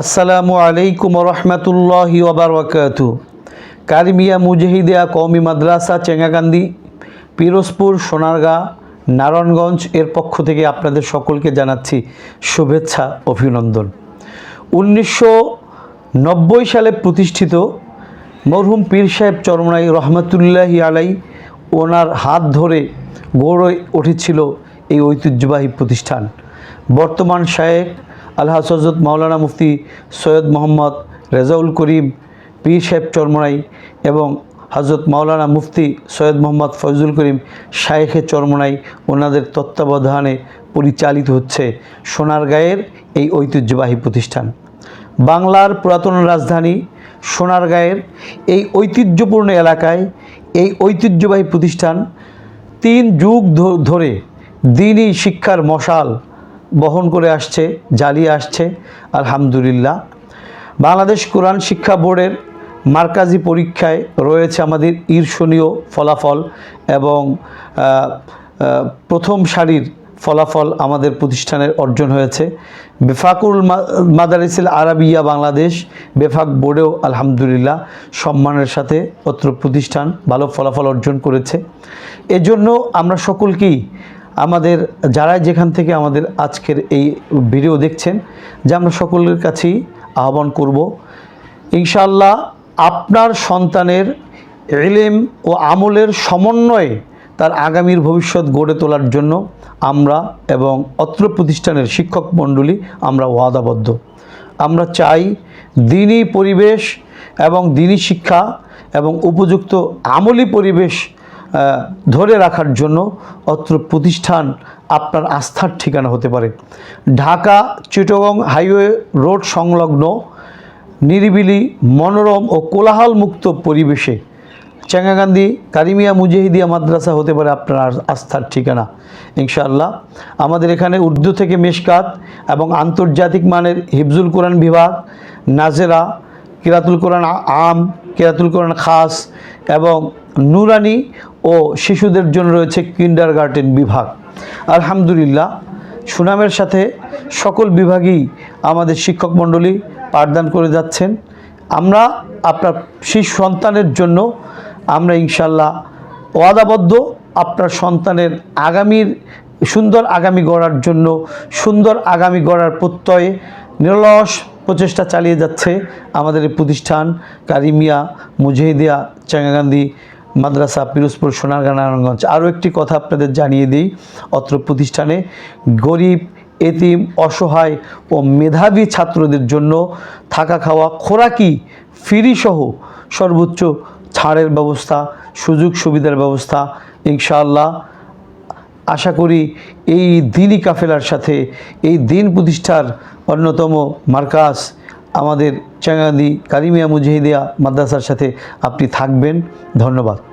আসসালামু আলাইকুম রহমতুল্লাহি ওবরকাতু কারিমিয়া মুজাহিদিয়া কওমি মাদ্রাসা, চেঙ্গাগান্ধী, পিরোজপুর, সোনারগাঁ, নারায়ণগঞ্জ এর পক্ষ থেকে আপনাদের সকলকে জানাচ্ছি শুভেচ্ছা, অভিনন্দন। উনিশশো নব্বই সালে প্রতিষ্ঠিত মরহুম পীর সাহেব চরমনাই রহমতুল্লাহি আলাই ওনার হাত ধরে গড়ে উঠেছিল এই ঐতিহ্যবাহী প্রতিষ্ঠান। বর্তমান শায়েক আল্লাহ হজরত মাওলানা মুফতি সৈয়দ মোহাম্মদ রেজাউল করিম, পীর সাহেব চরমনাই এবং হজরত মাওলানা মুফতি সৈয়দ মোহাম্মদ ফজলুল করিম শায়েখে চরমনাই ওনাদের তত্ত্বাবধানে পরিচালিত হচ্ছে সোনার সোনারগাঁয়ের এই ঐতিহ্যবাহী প্রতিষ্ঠান। বাংলার পুরাতন রাজধানী সোনার সোনারগাঁয়ের এই ঐতিহ্যপূর্ণ এলাকায় এই ঐতিহ্যবাহী প্রতিষ্ঠান তিন যুগ ধরে দিনই শিক্ষার মশাল বহন করে আসছে, জ্বালিয়ে আসছে, আলহামদুলিল্লাহ। বাংলাদেশ কোরআন শিক্ষা বোর্ডের মার্কাজি পরীক্ষায় রয়েছে আমাদের ঈর্ষণীয় ফলাফল এবং প্রথম সারির ফলাফল আমাদের প্রতিষ্ঠানের অর্জন হয়েছে। বেফাকুল মাদারিসিল আরাবিয়া বাংলাদেশ, বেফাক বোর্ডেও আলহামদুলিল্লাহ সম্মানের সাথে অত্র প্রতিষ্ঠান ভালো ফলাফল অর্জন করেছে। এজন্য আমরা সকলকেই আমাদের যারা যেখান থেকে আমাদের আজকের এই ভিডিও দেখছেন, যে আমরা সকলের কাছেই আহ্বান করব ইনশাল্লাহ আপনার সন্তানের এলেম ও আমলের সমন্বয়ে তার আগামীর ভবিষ্যৎ গড়ে তোলার জন্য আমরা এবং অত্র প্রতিষ্ঠানের শিক্ষক মণ্ডলী আমরা ওয়াদাবদ্ধ। আমরা চাই দিনই পরিবেশ এবং দিনই শিক্ষা এবং উপযুক্ত আমলি পরিবেশ ধরে রাখার জন্য অত্র প্রতিষ্ঠান আপনার আস্থার ঠিকানা হতে পারে। ঢাকা চিটগং হাইওয়ে রোড সংলগ্ন নিরিবিলি, মনোরম ও কোলাহল মুক্ত পরিবেশে চেঙ্গাগান্ধী কারিমিয়া মুজাহিদিয়া মাদ্রাসা হতে পারে আপনার আস্থার ঠিকানা। ইনশাআল্লাহ আমাদের এখানে উর্দু থেকে মেশকাত এবং আন্তর্জাতিক মানের হিফজুল কোরআন বিভাগ, নাজেরা, কিরাতুল কোরআন আম, কিরাতুল কোরআন খাস এবং নুরানি ও শিশুদের জন্য রয়েছে কিন্ডার গার্ডেন বিভাগ। আলহামদুলিল্লাহ, সুনামের সাথে সকল বিভাগেই আমাদের শিক্ষক মণ্ডলী পাঠদান করে যাচ্ছেন। আমরা আপনার শিশু সন্তানের জন্য আমরা ইনশাল্লাহ ওয়াদাবদ্ধ আপনার সন্তানের আগামীর, সুন্দর আগামী গড়ার জন্য, সুন্দর আগামী গড়ার প্রত্যয়ে নিরলস প্রচেষ্টা চালিয়ে যাচ্ছে আমাদের প্রতিষ্ঠান। কারিমিয়া, মুজাহিদিয়া, চেঙ্গাগান্ধী মাদ্রাসা পিরোজপুর সোনারগাঁ নারায়ণগঞ্জ। আরও একটি কথা আপনাদের জানিয়ে দিই, অত্র প্রতিষ্ঠানে গরিব, এতিম, অসহায় ও মেধাবী ছাত্রদের জন্য থাকা খাওয়া, খোরাকি, ফ্রি সহ সর্বোচ্চ ছাড়ের ব্যবস্থা, সুযোগ সুবিধার ব্যবস্থা, ইনশাআল্লাহ। আশা করি এই দিনই কাফেলার সাথে, এই দিন প্রতিষ্ঠার অন্যতম মার্কাস আমাদের চাঙ্গাদি কারিমিয়া মুজাহিদিয়া মাদ্রাসার সাথে আপনি থাকবেন। ধন্যবাদ।